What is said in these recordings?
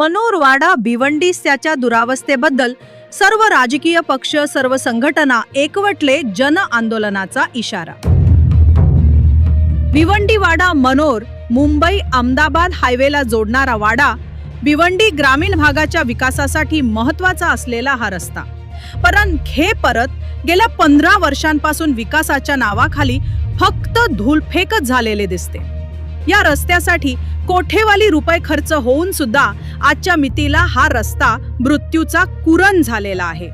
मनोरवाडा भिवंडीस त्याच्या दुरावस्थेबद्दल सर्व राजकीय पक्ष सर्व संघटना एकवटले जन आंदोलनाचा इशारा. भिवंडी वाडा मनोर मुंबई अहमदाबाद हायवेला जोडणारा वाडा भिवंडी ग्रामीण भागाच्या विकासासाठी महत्त्वाचा असलेला हा रस्ता. परंत हे परत गेल्या पंधरा वर्षांपासून विकासाच्या नावाखाली फक्त धूलफेकच झालेले दिसते. या रस्त्यासाठी कोठेवाली रुपये खर्च होऊन सुद्धा आजच्या मितीला हा रस्ता मृत्यूचा कुरण झालेला आहे.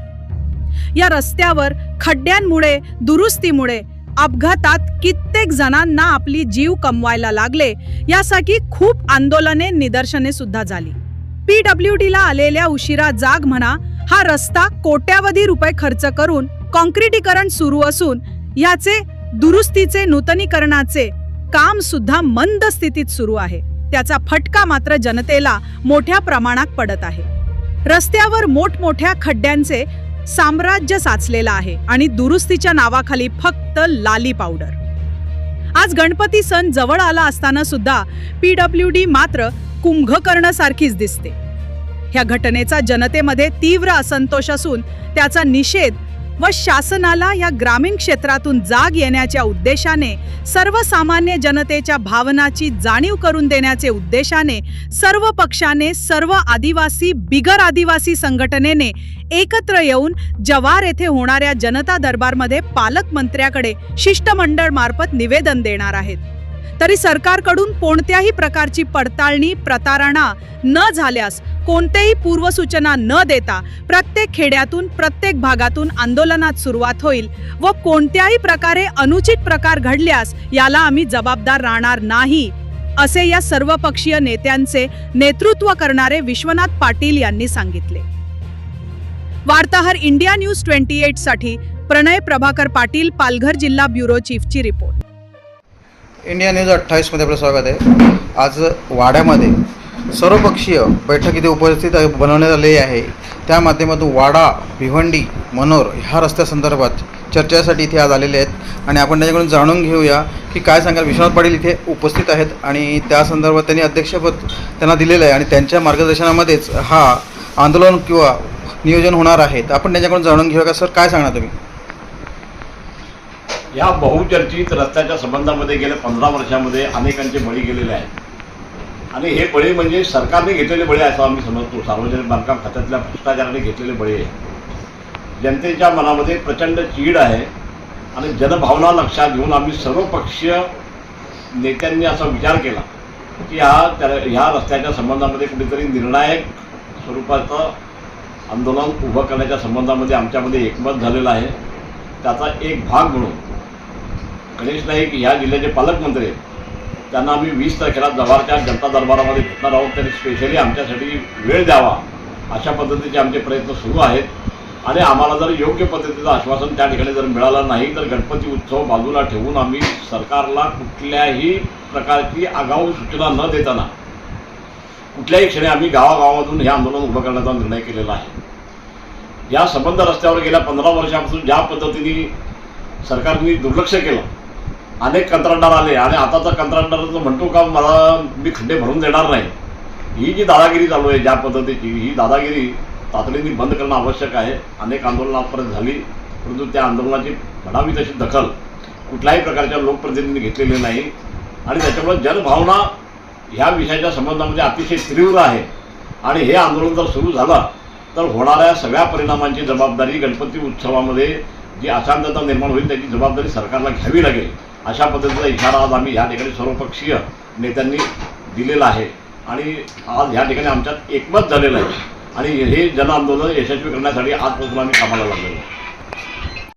या रस्त्यावर खड्ड्यांमुळे दुरुस्तीमुळे अपघातात कित्येक जणांना आपली जीव कमवायला लागले यासाठी खूप आंदोलने निदर्शने सुद्धा झाली. पीडब्ल्यू ला आलेल्या उशिरा जाग म्हणा हा रस्ता कोट्यावधी रुपये खर्च करून कॉन्क्रिटीकरण सुरू असून याचे दुरुस्तीचे नूतनीकरणाचे काम सुद्धा मंद स्थितीत सुरू आहे. त्याचा फटका मात्र जनतेला मोठ्या प्रमाणात पडत आहे. रस्त्यावर मोठमोठ्या खड्ड्यांचे साम्राज्य साचलेलं आहे आणि दुरुस्तीच्या नावाखाली फक्त लाली पावडर. आज गणपती सण जवळ आला असताना सुद्धा पीडब्ल्यू डी मात्र कुंभकर्णसारखीच दिसते. ह्या घटनेचा जनतेमध्ये तीव्र असंतोष असून त्याचा निषेध व शासनाला या ग्रामीण क्षेत्रातून जाग येण्याच्या उद्देशाने सर्वसामान्य जनतेच्या भावनाची जाणीव करून देण्याचे उद्देशाने सर्व पक्षाने सर्व आदिवासी बिगर आदिवासी संघटनेने एकत्र येऊन जवार येथे होणाऱ्या जनता दरबारमध्ये पालकमंत्र्याकडे शिष्टमंडळ मार्फत निवेदन देणार आहेत. तरी सरकारकडून कोणत्याही प्रकारची पडताळणी प्रतारणा न झाल्यास कोणतेही पूर्वसूचना न देता प्रत्येक खेड्यातून प्रत्येक भागातून आंदोलनात सुरुवात होईल व कोणत्याही प्रकारे अनुचित प्रकार घडल्यास याला आम्ही जबाबदार राहणार नाही असे या सर्वपक्षीय नेत्यांचे नेतृत्व करणारे विश्वनाथ पाटील यांनी सांगितले. वार्ताहर इंडिया न्यूज ट्वेंटी एटसाठी प्रणय प्रभाकर पाटील पालघर जिल्हा ब्युरो चीफची रिपोर्ट. इंडिया न्यूज अठ्ठावीसमध्ये आपलं स्वागत आहे. आज वाड्यामध्ये सर्वपक्षीय बैठक इथे उपस्थित बनवण्यात आलेली आहे. त्या माध्यमातून वाडा भिवंडी मनोर ह्या रस्त्यासंदर्भात चर्चेसाठी इथे आज आलेले आहेत. आणि आपण त्याच्याकडून जाणून घेऊया की काय सांगाल? विश्वनाथ पाटील इथे उपस्थित आहेत आणि त्या संदर्भात त्यांनी अध्यक्षपद त्यांना दिलेलं आहे. आणि त्यांच्या मार्गदर्शनामध्येच हा आंदोलन किंवा नियोजन होणार आहे. तर आपण त्याच्याकडून जाणून घेऊया का? सर काय सांगणार तुम्ही? या बहुचर्चित रस्त्याच्या संबंधामध्ये गेल्या पंधरा वर्षामध्ये अनेकांचे बळी गेलेले आहेत. आणि हे बळी म्हणजे सरकारने घेतलेले बळी असं आम्ही समजतो. सार्वजनिक बांधकाम खात्यातल्या भ्रष्टाचाराने घेतलेले बळी आहे जनतेच्या मनामध्ये प्रचंड चीड आहे आणि जनभावना लक्षात घेऊन आम्ही सर्वपक्षीय नेत्यांनी असा विचार केला की हा त्या ह्या रस्त्याच्या संबंधामध्ये कुठेतरी निर्णायक स्वरूपाचं आंदोलन उभं करण्याच्या संबंधामध्ये आमच्यामध्ये एकमत झालेलं आहे. त्याचा एक भाग म्हणून गणेश नाईक ह्या जिल्ह्याचे पालकमंत्री आहेत. त्यांना आम्ही वीस तारखेला जव्हारच्या जनता दरबारामध्ये भेटणार आहोत. त्यांनी स्पेशली आमच्यासाठी वेळ द्यावा अशा पद्धतीचे आमचे प्रयत्न सुरू आहेत. आणि आम्हाला जर योग्य पद्धतीचं आश्वासन त्या ठिकाणी जर मिळालं नाही तर गणपती उत्सव बाजूला ठेवून आम्ही सरकारला कुठल्याही प्रकारची आगाऊ सूचना न देताना कुठल्याही क्षणी आम्ही गावागावामधून हे आंदोलन उभं करण्याचा निर्णय केलेला आहे. या संबंध रस्त्यावर गेल्या पंधरा वर्षापासून ज्या पद्धतीने सरकारने दुर्लक्ष केलं अनेक कंत्राटदार आले आणि आताचा कंत्राटदार म्हणतो का मला मी खड्डे भरून देणार नाही ही जी दादागिरी चालू आहे ज्या पद्धतीची ही दादागिरी तातडीने बंद करणं आवश्यक आहे. अनेक आंदोलनापर्यंत झाली परंतु त्या आंदोलनाची म्हणावी तशी दखल कुठल्याही प्रकारच्या लोकप्रतिनिधींनी घेतलेली नाही. आणि त्याच्यामुळे जनभावना ह्या विषयाच्या संबंधामध्ये अतिशय तीव्र आहे. आणि हे आंदोलन जर सुरू झालं तर होणाऱ्या सगळ्या परिणामांची जबाबदारी गणपती उत्सवामध्ये जी अशांतता निर्माण होईल त्याची जबाबदारी सरकारला घ्यावी लागेल. अशा पद्धतीचा इशारा आज आम्ही या ठिकाणी सर्वपक्षीय नेत्यांनी दिलेला आहे. आणि आज या ठिकाणी आमच्यात एकमत झालेलं आहे. आणि हे जन आंदोलन यशस्वी करण्यासाठी आजपासून आम्ही कामाला लागलेलो आहे